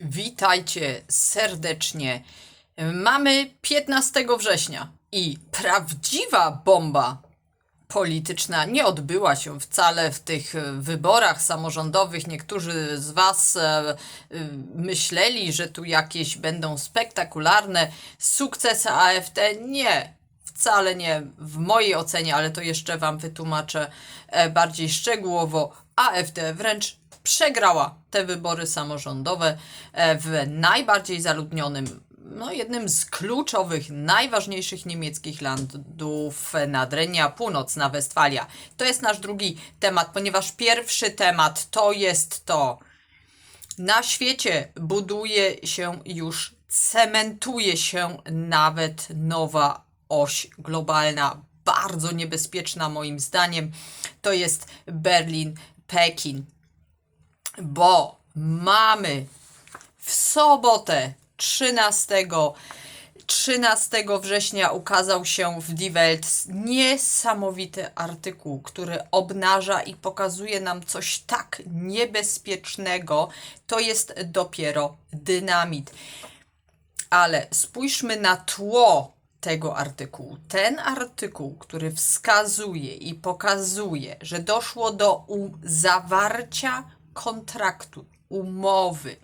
Witajcie serdecznie. Mamy 15 września i prawdziwa bomba polityczna nie odbyła się wcale w tych wyborach samorządowych. Niektórzy z Was e, e, myśleli, że tu jakieś będą spektakularne sukcesy AfD. Nie, wcale nie w mojej ocenie, ale to jeszcze Wam wytłumaczę e, bardziej szczegółowo. AfD wręcz przegrała te wybory samorządowe e, w najbardziej zaludnionym, no jednym z kluczowych, najważniejszych niemieckich landów Nadrenia, Północna Westfalia. To jest nasz drugi temat, ponieważ pierwszy temat to jest to, na świecie buduje się już, cementuje się nawet nowa oś globalna, bardzo niebezpieczna moim zdaniem. To jest Berlin-Pekin, bo mamy w sobotę 13 13 września ukazał się w Die Welt niesamowity artykuł, który obnaża i pokazuje nam coś tak niebezpiecznego. To jest dopiero dynamit. Ale spójrzmy na tło tego artykułu. Ten artykuł, który wskazuje i pokazuje, że doszło do zawarcia kontraktu, umowy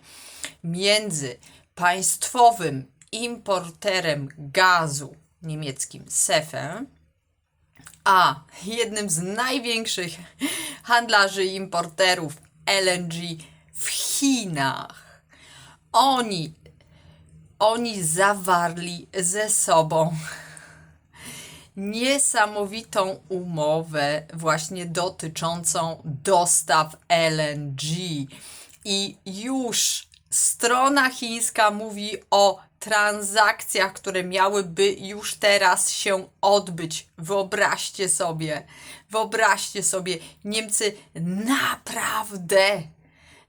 między państwowym importerem gazu niemieckim SEFem a jednym z największych handlarzy i importerów LNG w Chinach. Oni, oni zawarli ze sobą niesamowitą umowę właśnie dotyczącą dostaw LNG. I już strona chińska mówi o transakcjach, które miałyby już teraz się odbyć. Wyobraźcie sobie, wyobraźcie sobie, Niemcy naprawdę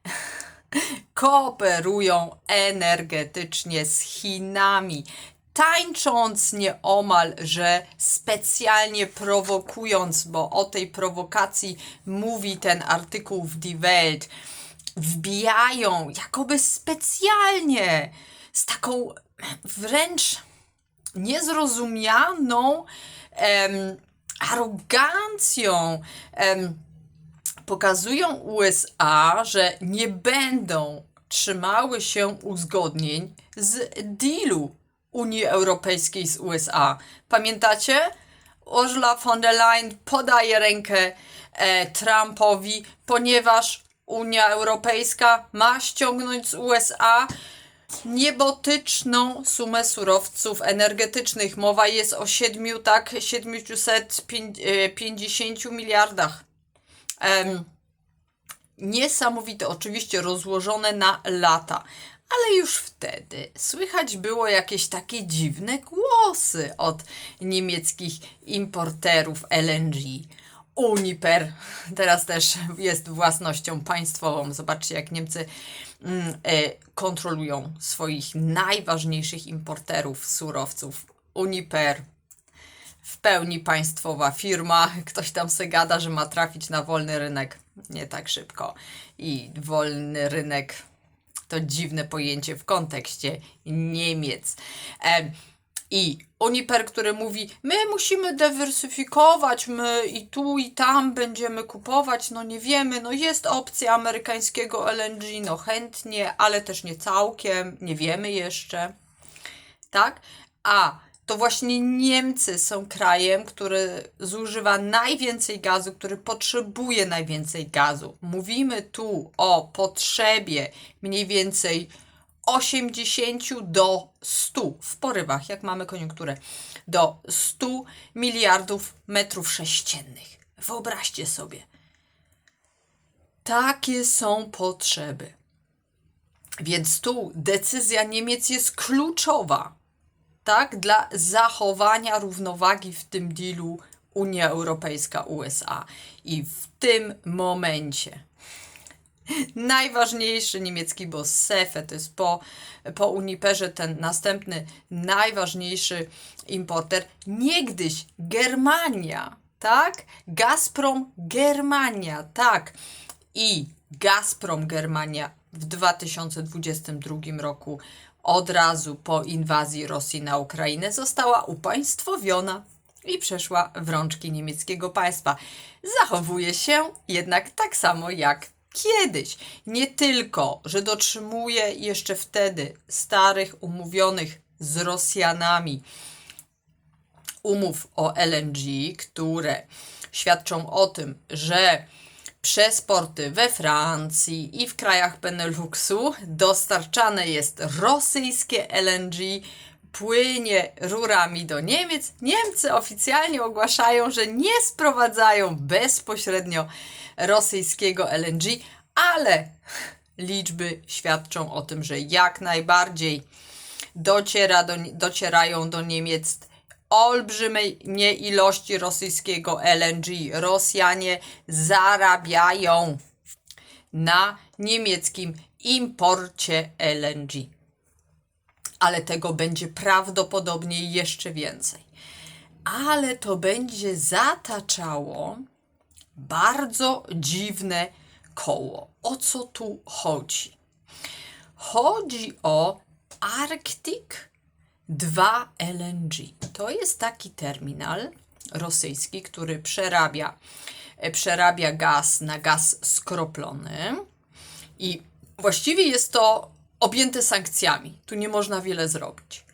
kooperują energetycznie z Chinami, tańcząc nieomal, że specjalnie prowokując, bo o tej prowokacji mówi ten artykuł w Die Welt, wbijają jakoby specjalnie z taką wręcz niezrozumianą em, arogancją. Em, pokazują USA, że nie będą trzymały się uzgodnień z dealu Unii Europejskiej z USA. Pamiętacie? Ursula von der Leyen podaje rękę e, Trumpowi, ponieważ Unia Europejska ma ściągnąć z USA niebotyczną sumę surowców energetycznych. Mowa jest o 7, tak, 750 miliardach. Em, niesamowite, oczywiście rozłożone na lata. Ale już wtedy słychać było jakieś takie dziwne głosy od niemieckich importerów LNG. Uniper teraz też jest własnością państwową. Zobaczcie, jak Niemcy mm, e, kontrolują swoich najważniejszych importerów surowców. Uniper, w pełni państwowa firma. Ktoś tam se gada, że ma trafić na wolny rynek. Nie tak szybko. I wolny rynek to dziwne pojęcie w kontekście Niemiec. Em, I Uniper, który mówi, my musimy dywersyfikować, my i tu i tam będziemy kupować, no nie wiemy, no jest opcja amerykańskiego LNG, no chętnie, ale też nie całkiem, nie wiemy jeszcze tak? A to właśnie Niemcy są krajem, który zużywa najwięcej gazu, który potrzebuje najwięcej gazu. Mówimy tu o potrzebie mniej więcej 80 do 100 w porywach, jak mamy koniunkturę, do 100 miliardów metrów sześciennych. Wyobraźcie sobie. Takie są potrzeby. Więc tu decyzja Niemiec jest kluczowa, tak, dla zachowania równowagi w tym dealu Unia Europejska-USA. I w tym momencie najważniejszy niemiecki boss SEFE, to jest po, po Uniperze ten następny najważniejszy importer, niegdyś Germania, tak? Gazprom Germania, tak. I Gazprom Germania w 2022 roku, od razu po inwazji Rosji na Ukrainę, została upaństwowiona i przeszła w rączki niemieckiego państwa. Zachowuje się jednak tak samo jak kiedyś. Nie tylko, że dotrzymuje jeszcze wtedy starych, umówionych z Rosjanami umów o LNG, które świadczą o tym, że przez porty we Francji i w krajach Beneluxu dostarczane jest rosyjskie LNG, płynie rurami do Niemiec. Niemcy oficjalnie ogłaszają, że nie sprowadzają bezpośrednio rosyjskiego LNG, ale liczby świadczą o tym, że jak najbardziej dociera do, docierają do Niemiec olbrzymie ilości rosyjskiego LNG. Rosjanie zarabiają na niemieckim imporcie LNG. Ale tego będzie prawdopodobnie jeszcze więcej. Ale to będzie zataczało bardzo dziwne koło. O co tu chodzi? Chodzi o Arctic 2 LNG. To jest taki terminal rosyjski, który przerabia, e, przerabia gaz na gaz skroplony i właściwie jest to objęte sankcjami. Tu nie można wiele zrobić.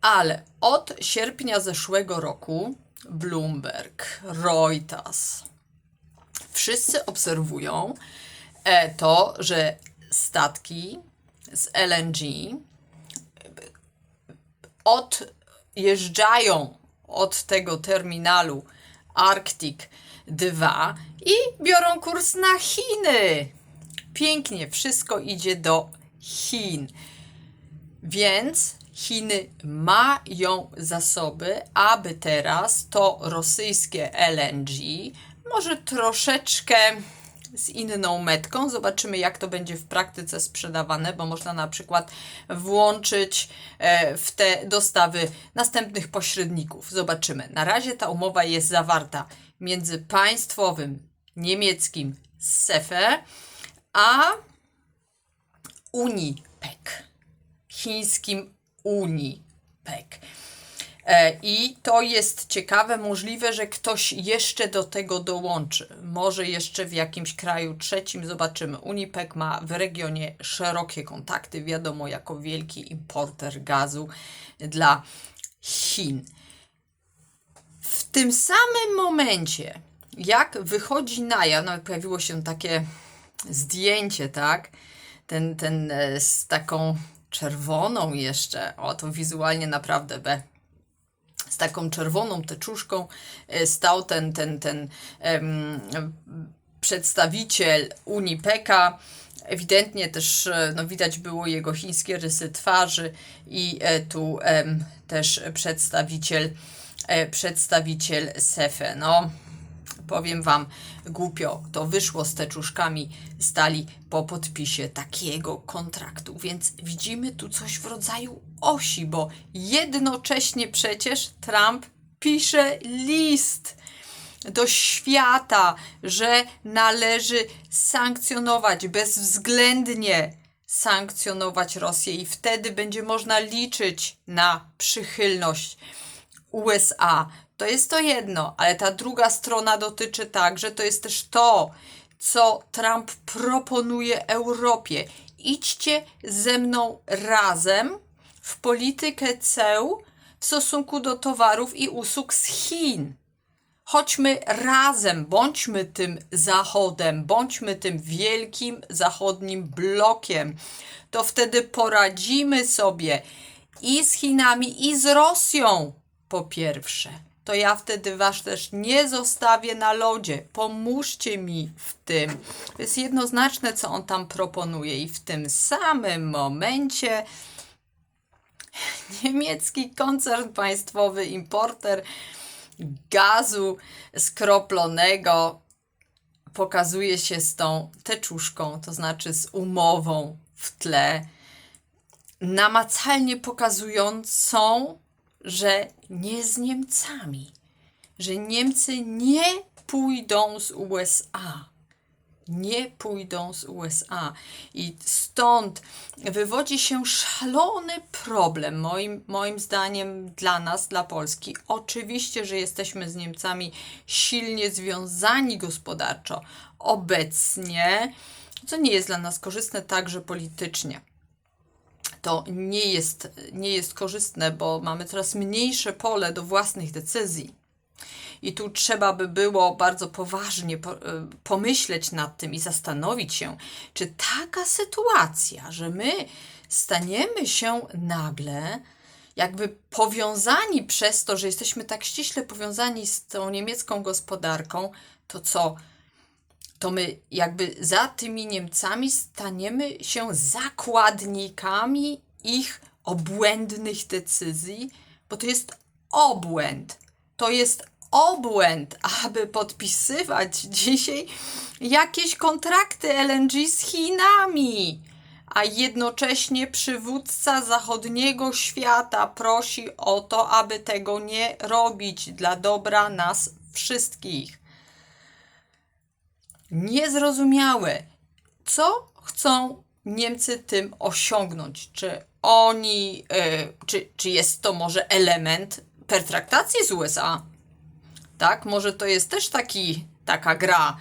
Ale od sierpnia zeszłego roku Bloomberg, Reuters, wszyscy obserwują e, to, że statki z LNG odjeżdżają od tego terminalu Arctic 2 i biorą kurs na Chiny. Pięknie, wszystko idzie do Chin. Więc Chiny mają zasoby, aby teraz to rosyjskie LNG może troszeczkę z inną metką. Zobaczymy, jak to będzie w praktyce sprzedawane, bo można na przykład włączyć e, w te dostawy następnych pośredników. Zobaczymy. Na razie ta umowa jest zawarta między państwowym niemieckim SEFE a Unipec, chińskim Unipec. E, I to jest ciekawe, możliwe, że ktoś jeszcze do tego dołączy. Może jeszcze w jakimś kraju trzecim zobaczymy. Unipec ma w regionie szerokie kontakty, wiadomo, jako wielki importer gazu dla Chin. W tym samym momencie, jak wychodzi na jaw, no pojawiło się takie zdjęcie, tak? Ten, ten e, z taką czerwoną jeszcze, o to wizualnie naprawdę be z taką czerwoną teczuszką e, stał ten, ten, ten em, przedstawiciel Unipeka. Ewidentnie też e, no, widać było jego chińskie rysy twarzy i e, tu też przedstawiciel, e, przedstawiciel Sefe. No, powiem Wam, głupio to wyszło z teczuszkami, stali po podpisie takiego kontraktu, więc widzimy tu coś w rodzaju osi, bo jednocześnie przecież Trump pisze list do świata, że należy sankcjonować bezwzględnie sankcjonować Rosję i wtedy będzie można liczyć na przychylność USA. To jest to jedno, ale ta druga strona dotyczy także, to jest też to, co Trump proponuje Europie. Idźcie ze mną razem w politykę ceł w stosunku do towarów i usług z Chin. Chodźmy razem, bądźmy tym Zachodem, bądźmy tym wielkim zachodnim blokiem. To wtedy poradzimy sobie i z Chinami, i z Rosją, po pierwsze to ja wtedy Was też nie zostawię na lodzie. Pomóżcie mi w tym. To jest jednoznaczne, co on tam proponuje, i w tym samym momencie niemiecki koncern państwowy, importer gazu skroplonego pokazuje się z tą teczuszką, to znaczy z umową w tle, namacalnie pokazującą, że nie z Niemcami, że Niemcy nie pójdą z USA. nie pójdą z USA. I stąd wywodzi się szalony problem, moim, moim zdaniem, dla nas, dla Polski. Oczywiście, że jesteśmy z Niemcami silnie związani gospodarczo. Obecnie, co nie jest dla nas korzystne także politycznie to nie jest, nie jest korzystne, bo mamy coraz mniejsze pole do własnych decyzji. I tu trzeba by było bardzo poważnie po, y, pomyśleć nad tym i zastanowić się, czy taka sytuacja, że my staniemy się nagle jakby powiązani przez to, że jesteśmy tak ściśle powiązani z tą niemiecką gospodarką, to co? To my jakby za tymi Niemcami staniemy się zakładnikami ich obłędnych decyzji, bo to jest obłęd. To jest obłęd, aby podpisywać dzisiaj jakieś kontrakty LNG z Chinami. A jednocześnie przywódca zachodniego świata prosi o to, aby tego nie robić dla dobra nas wszystkich niezrozumiałe. Co chcą Niemcy tym osiągnąć? Czy oni, y, czy, czy jest to może element pertraktacji z USA? Tak, może to jest też taki, taka gra,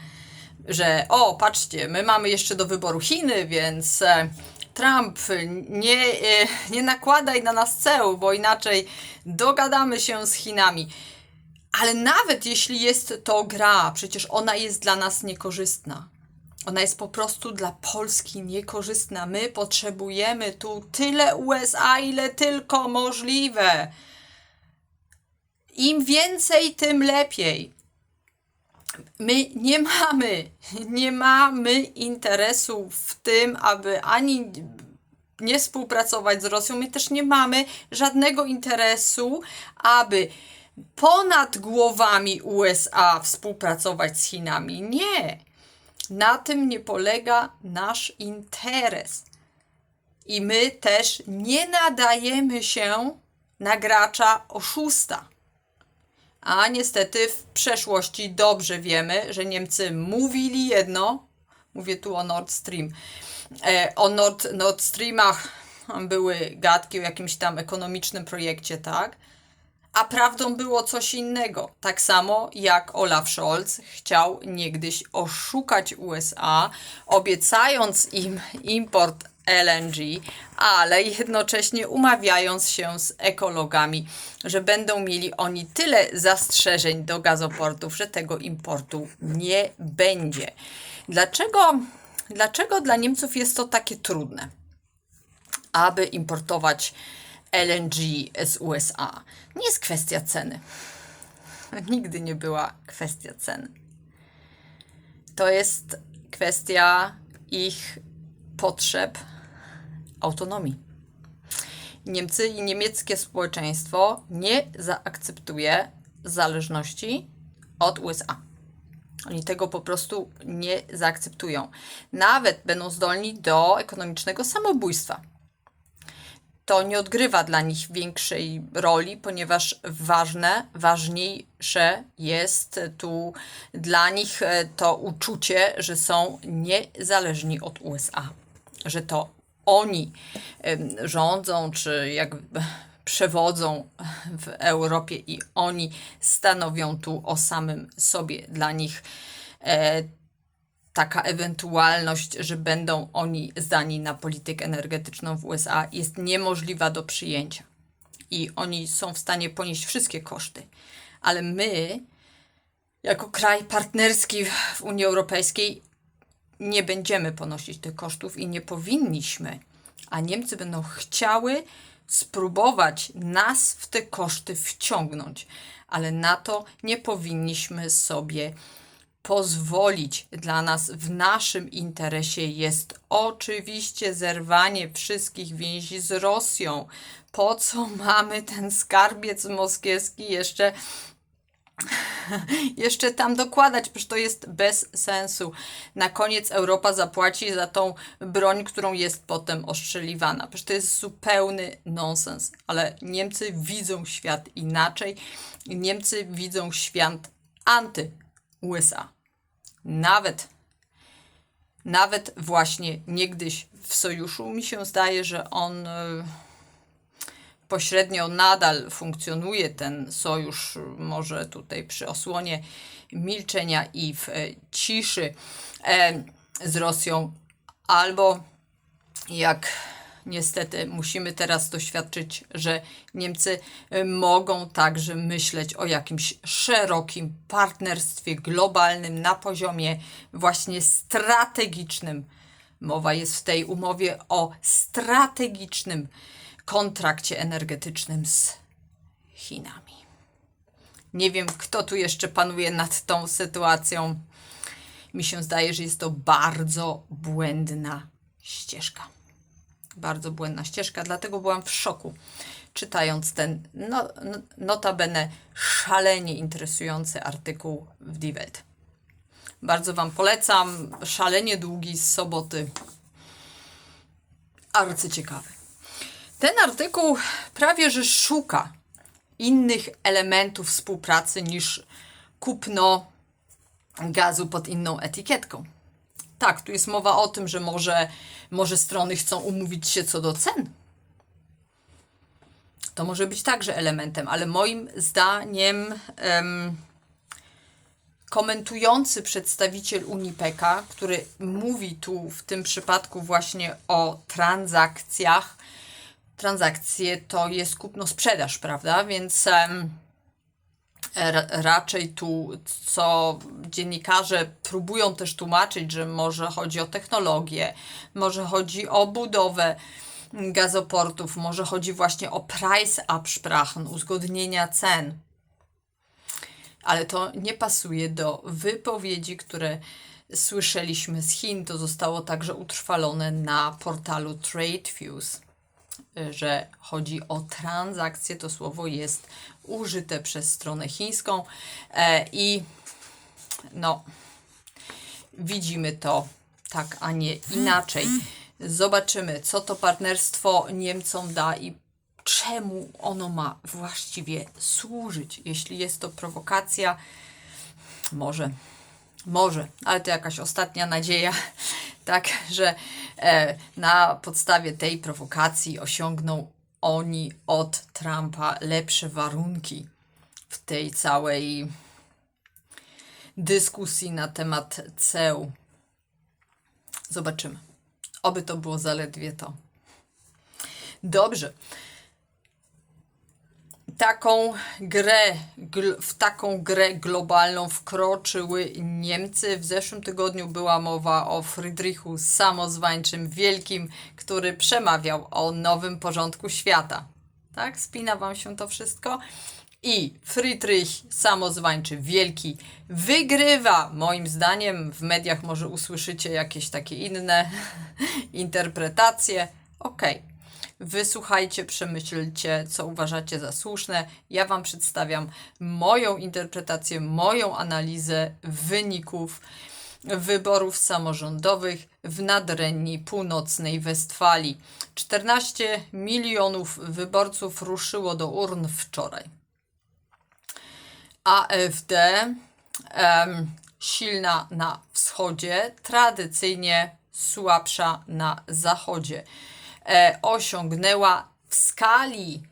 że o, patrzcie, my mamy jeszcze do wyboru Chiny, więc e, Trump, nie, e, nie nakładaj na nas ceł, bo inaczej dogadamy się z Chinami. Ale nawet jeśli jest to gra, przecież ona jest dla nas niekorzystna. Ona jest po prostu dla Polski niekorzystna. My potrzebujemy tu tyle USA, ile tylko możliwe. Im więcej, tym lepiej. My nie mamy, nie mamy interesu w tym, aby ani nie współpracować z Rosją. My też nie mamy żadnego interesu, aby ponad głowami USA współpracować z Chinami. Nie. Na tym nie polega nasz interes. I my też nie nadajemy się na gracza oszusta. A niestety w przeszłości dobrze wiemy, że Niemcy mówili jedno, mówię tu o Nord Stream, e, o Nord, Nord Streamach były gadki o jakimś tam ekonomicznym projekcie, tak? A prawdą było coś innego. Tak samo jak Olaf Scholz chciał niegdyś oszukać USA, obiecając im import LNG, ale jednocześnie umawiając się z ekologami, że będą mieli oni tyle zastrzeżeń do gazoportów, że tego importu nie będzie. Dlaczego, dlaczego dla Niemców jest to takie trudne, aby importować LNG z USA. Nie jest kwestia ceny. Nigdy nie była kwestia ceny. To jest kwestia ich potrzeb autonomii. Niemcy i niemieckie społeczeństwo nie zaakceptuje zależności od USA. Oni tego po prostu nie zaakceptują. Nawet będą zdolni do ekonomicznego samobójstwa to nie odgrywa dla nich większej roli, ponieważ ważne, ważniejsze jest tu dla nich e, to uczucie, że są niezależni od USA, że to oni rządzą, czy jakby przewodzą w Europie i oni stanowią tu o samym sobie. Dla nich e, taka ewentualność, że będą oni zdani na politykę energetyczną w USA jest niemożliwa do przyjęcia. I oni są w stanie ponieść wszystkie koszty. Ale my, jako kraj partnerski w Unii Europejskiej, nie będziemy ponosić tych kosztów i nie powinniśmy. A Niemcy będą chciały spróbować nas w te koszty wciągnąć, ale na to nie powinniśmy sobie pozwolić dla nas w naszym interesie jest oczywiście zerwanie wszystkich więzi z Rosją. Po co mamy ten skarbiec moskiewski jeszcze jeszcze tam dokładać, przecież to jest bez sensu. Na koniec Europa zapłaci za tą broń, którą jest potem ostrzeliwana. Przecież to jest zupełny nonsens, ale Niemcy widzą świat inaczej. Niemcy widzą świat anty-USA nawet nawet właśnie niegdyś w sojuszu. Mi się zdaje, że on e, pośrednio nadal funkcjonuje ten sojusz, może tutaj przy osłonie milczenia i w e, ciszy e, z Rosją, albo jak niestety musimy teraz doświadczyć, że Niemcy e, mogą także myśleć o jakimś szerokim partnerstwie globalnym na poziomie właśnie strategicznym. Mowa jest w tej umowie o strategicznym kontrakcie energetycznym z Chinami. Nie wiem, kto tu jeszcze panuje nad tą sytuacją. Mi się zdaje, że jest to bardzo błędna ścieżka. Bardzo błędna ścieżka, dlatego byłam w szoku, czytając ten no, no, notabene szalenie interesujący artykuł w Die Welt. Bardzo Wam polecam. Szalenie długi z soboty. Arcyciekawy. Ten artykuł prawie że szuka innych elementów współpracy niż kupno gazu pod inną etykietką. Tak, tu jest mowa o tym, że może, może strony chcą umówić się co do cen. To może być także elementem, ale moim zdaniem em, komentujący przedstawiciel Unipeka, który mówi tu w tym przypadku właśnie o transakcjach, transakcje to jest kupno-sprzedaż, prawda? Więc em, raczej tu, co dziennikarze próbują też tłumaczyć, że może chodzi o technologię, może chodzi o budowę gazoportów, może chodzi właśnie o price absprachen, uzgodnienia cen. Ale to nie pasuje do wypowiedzi, które słyszeliśmy z Chin. To zostało także utrwalone na portalu TradeFuse że chodzi o transakcję, to słowo jest użyte przez stronę chińską e, i no, widzimy to tak, a nie inaczej. Zobaczymy, co to partnerstwo Niemcom da i czemu ono ma właściwie służyć. Jeśli jest to prowokacja, może, może, ale to jakaś ostatnia nadzieja, tak, że e, na podstawie tej prowokacji osiągną oni od Trumpa lepsze warunki w tej całej dyskusji na temat ceł. Zobaczymy. Oby to było zaledwie to. Dobrze. Taką grę, w taką grę globalną wkroczyły Niemcy. W zeszłym tygodniu była mowa o Friedrichu Samozwańczym Wielkim, który przemawiał o nowym porządku świata. Tak? Spina Wam się to wszystko? I Friedrich Samozwańczy Wielki wygrywa. Moim zdaniem w mediach może usłyszycie jakieś takie inne interpretacje. Okej. Wysłuchajcie, przemyślcie, co uważacie za słuszne. Ja Wam przedstawiam moją interpretację, moją analizę wyników wyborów samorządowych w nadrenii północnej Westfalii. 14 milionów wyborców ruszyło do urn wczoraj. AfD em, silna na wschodzie, tradycyjnie słabsza na zachodzie. E, osiągnęła w skali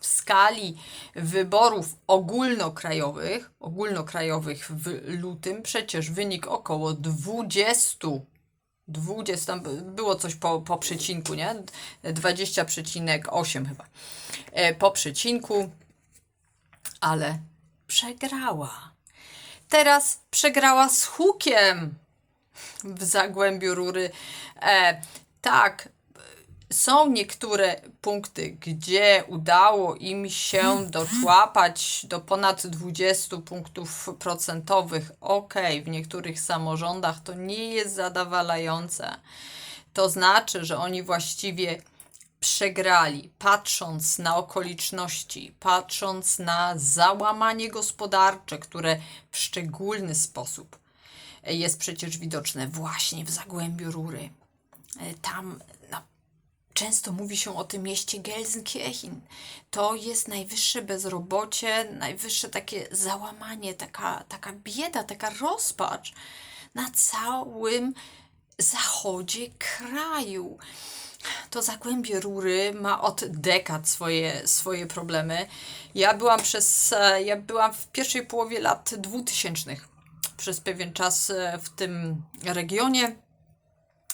w skali wyborów ogólnokrajowych, ogólnokrajowych w lutym, przecież wynik około 20 20, tam by- było coś po, po przecinku, nie? 20,8 chyba. E, po przecinku, ale przegrała. Teraz przegrała z hukiem w zagłębiu rury. E, tak, są niektóre punkty, gdzie udało im się doczłapać do ponad 20 punktów procentowych. Ok, w niektórych samorządach to nie jest zadowalające. To znaczy, że oni właściwie przegrali, patrząc na okoliczności, patrząc na załamanie gospodarcze, które w szczególny sposób jest przecież widoczne właśnie w zagłębiu rury. E, Tam Często mówi się o tym mieście Gelsenkirchen. To jest najwyższe bezrobocie, najwyższe takie załamanie, taka, taka bieda, taka rozpacz na całym zachodzie kraju. To zagłębie rury ma od dekad swoje, swoje problemy. Ja byłam przez, ja byłam w pierwszej połowie lat 2000 przez pewien czas e, w tym regionie.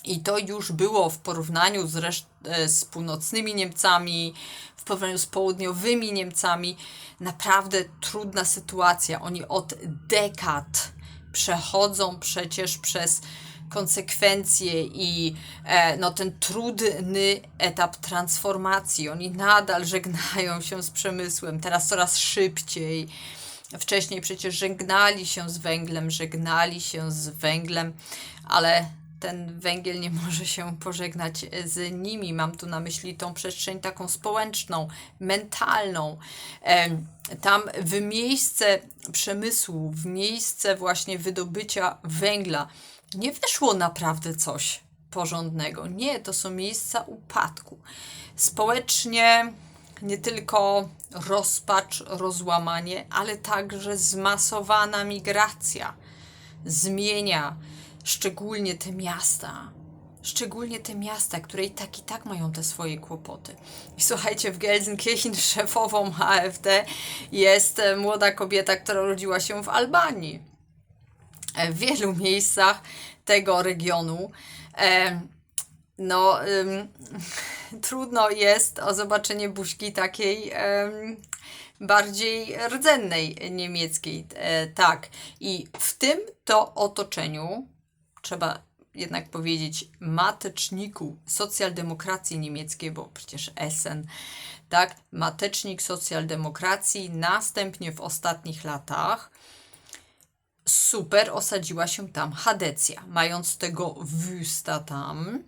I to już było w porównaniu z, reszt- e, z północnymi Niemcami, w porównaniu z południowymi Niemcami, naprawdę trudna sytuacja. Oni od dekad przechodzą przecież przez konsekwencje i e, no, ten trudny etap transformacji. Oni nadal żegnają się z przemysłem, teraz coraz szybciej. Wcześniej przecież żegnali się z węglem, żegnali się z węglem, ale ten węgiel nie może się pożegnać z nimi. Mam tu na myśli tą przestrzeń taką społeczną, mentalną. Tam w miejsce przemysłu, w miejsce właśnie wydobycia węgla nie weszło naprawdę coś porządnego. Nie, to są miejsca upadku. Społecznie nie tylko rozpacz, rozłamanie, ale także zmasowana migracja zmienia szczególnie te miasta. Szczególnie te miasta, które i tak i tak mają te swoje kłopoty. I słuchajcie, w Gelsenkirchen szefową AfD jest e, młoda kobieta, która rodziła się w Albanii. E, W wielu miejscach tego regionu e, no, trudno jest o zobaczenie buźki takiej bardziej rdzennej niemieckiej. Tak. I w tym to otoczeniu trzeba jednak powiedzieć mateczniku socjaldemokracji niemieckiej, bo przecież Essen, tak, matecznik socjaldemokracji, następnie w ostatnich latach super osadziła się tam Hadecja, mając tego Wüsta tam.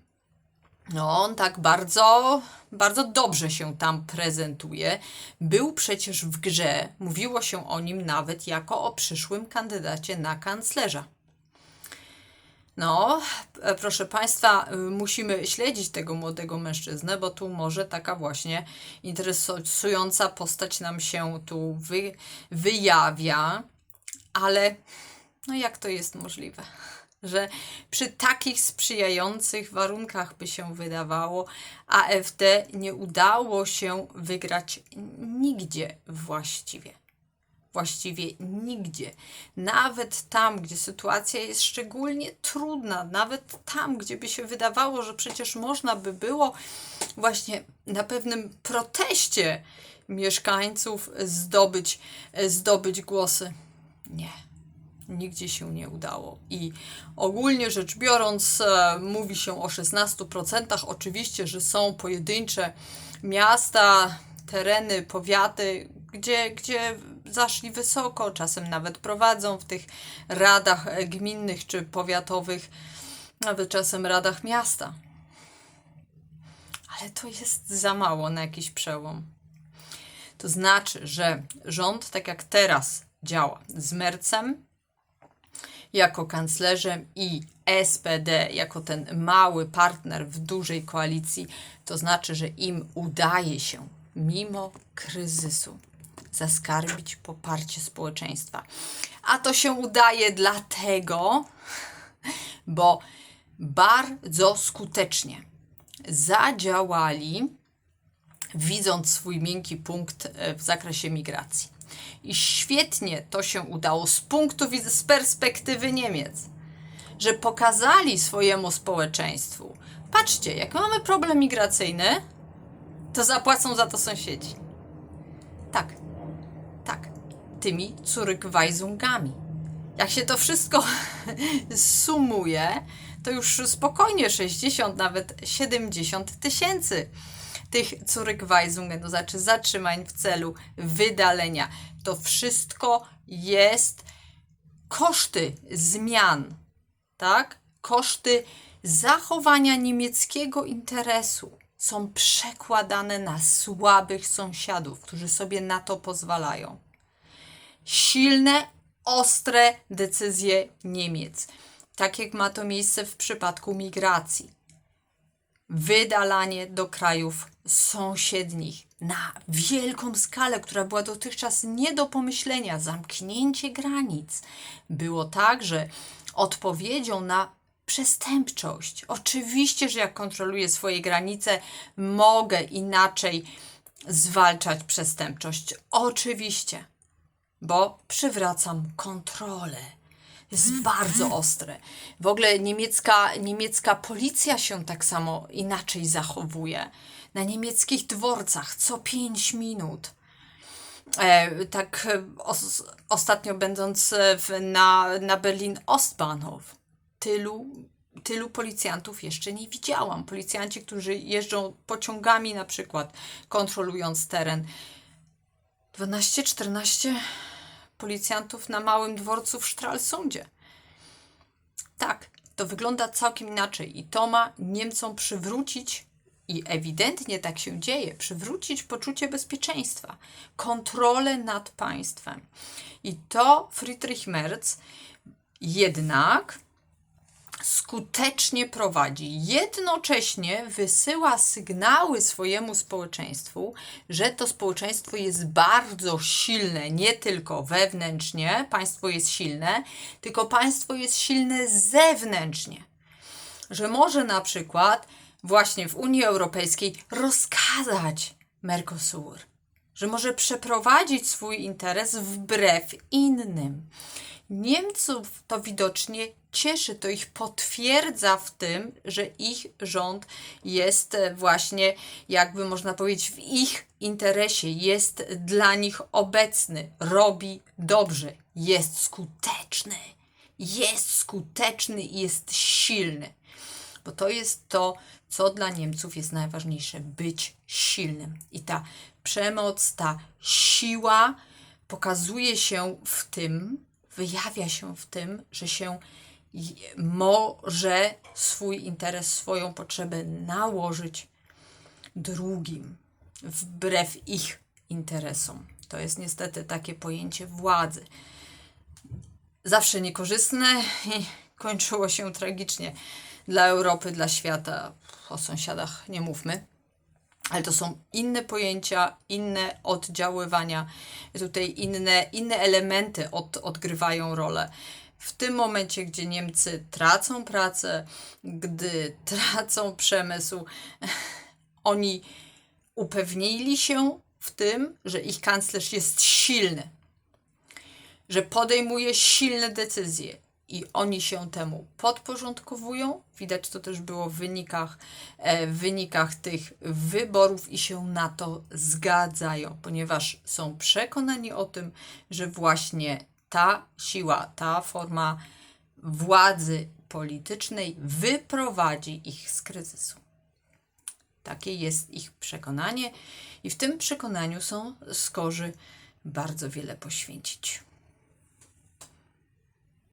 No, on tak bardzo, bardzo dobrze się tam prezentuje. Był przecież w grze, mówiło się o nim nawet jako o przyszłym kandydacie na kanclerza. No, e, proszę Państwa, y, musimy śledzić tego młodego mężczyznę, bo tu może taka właśnie interesująca postać nam się tu wy, wyjawia, ale no jak to jest możliwe? Że przy takich sprzyjających warunkach by się wydawało, AfD nie udało się wygrać nigdzie właściwie właściwie nigdzie. Nawet tam, gdzie sytuacja jest szczególnie trudna, nawet tam, gdzie by się wydawało, że przecież można by było właśnie na pewnym proteście mieszkańców zdobyć, zdobyć głosy. Nie. Nigdzie się nie udało. I ogólnie rzecz biorąc, e, mówi się o 16%. Oczywiście, że są pojedyncze miasta, tereny, powiaty, gdzie, gdzie zaszli wysoko, czasem nawet prowadzą w tych radach gminnych czy powiatowych, nawet czasem radach miasta. Ale to jest za mało na jakiś przełom. To znaczy, że rząd, tak jak teraz działa z Mercem, jako kanclerzem i SPD jako ten mały partner w dużej koalicji, to znaczy, że im udaje się mimo kryzysu zaskarbić poparcie społeczeństwa. A to się udaje dlatego, bo bardzo skutecznie zadziałali, widząc swój miękki punkt e, w zakresie migracji. I świetnie to się udało z punktu widzenia, z perspektywy Niemiec, że pokazali swojemu społeczeństwu: patrzcie, jak mamy problem migracyjny, to zapłacą za to sąsiedzi. Tak, tak, tymi Zurückweisungami. Jak się to wszystko sumuje, to już spokojnie 60, nawet 70 tysięcy tych Zurückweisungen, to znaczy zatrzymań w celu wydalenia. To wszystko jest koszty zmian, tak? Koszty zachowania niemieckiego interesu są przekładane na słabych sąsiadów, którzy sobie na to pozwalają. Silne, ostre decyzje Niemiec, tak jak ma to miejsce w przypadku migracji. Wydalanie do krajów sąsiednich na wielką skalę, która była dotychczas nie do pomyślenia, zamknięcie granic, było także odpowiedzią na przestępczość. Oczywiście, że jak kontroluję swoje granice, mogę inaczej zwalczać przestępczość. Oczywiście, bo przywracam kontrolę. Jest bardzo ostre. W ogóle niemiecka, niemiecka policja się tak samo inaczej zachowuje. Na niemieckich dworcach co 5 minut. E, tak e, os, ostatnio będąc e, w, na, na Berlin Ostbahnhof, tylu, tylu policjantów jeszcze nie widziałam. Policjanci, którzy jeżdżą pociągami na przykład, kontrolując teren. 12-14 policjantów na małym dworcu w Stralsundzie. Tak, to wygląda całkiem inaczej i to ma Niemcom przywrócić, i ewidentnie tak się dzieje, przywrócić poczucie bezpieczeństwa, kontrolę nad państwem. I to Friedrich Merz jednak skutecznie prowadzi. Jednocześnie wysyła sygnały swojemu społeczeństwu, że to społeczeństwo jest bardzo silne, nie tylko wewnętrznie, państwo jest silne, tylko państwo jest silne zewnętrznie. Że może na przykład właśnie w Unii Europejskiej rozkazać Mercosur, że może przeprowadzić swój interes wbrew innym. Niemców to widocznie cieszy, to ich potwierdza w tym, że ich rząd jest e, właśnie, jakby można powiedzieć, w ich interesie, jest dla nich obecny, robi dobrze, jest skuteczny, jest skuteczny i jest silny. Bo to jest to, co dla Niemców jest najważniejsze być silnym. I ta przemoc, ta siła pokazuje się w tym, wyjawia się w tym, że się może swój interes, swoją potrzebę nałożyć drugim, wbrew ich interesom. To jest niestety takie pojęcie władzy. Zawsze niekorzystne i kończyło się tragicznie dla Europy, dla świata. O sąsiadach nie mówmy. Ale to są inne pojęcia, inne oddziaływania, tutaj inne, inne elementy od, odgrywają rolę. W tym momencie, gdzie Niemcy tracą pracę, gdy tracą przemysł, oni upewnili się w tym, że ich kanclerz jest silny, że podejmuje silne decyzje i oni się temu podporządkowują. Widać to też było w wynikach, e, w wynikach tych wyborów i się na to zgadzają, ponieważ są przekonani o tym, że właśnie ta siła, ta forma władzy politycznej wyprowadzi ich z kryzysu. Takie jest ich przekonanie, i w tym przekonaniu są skorzy bardzo wiele poświęcić.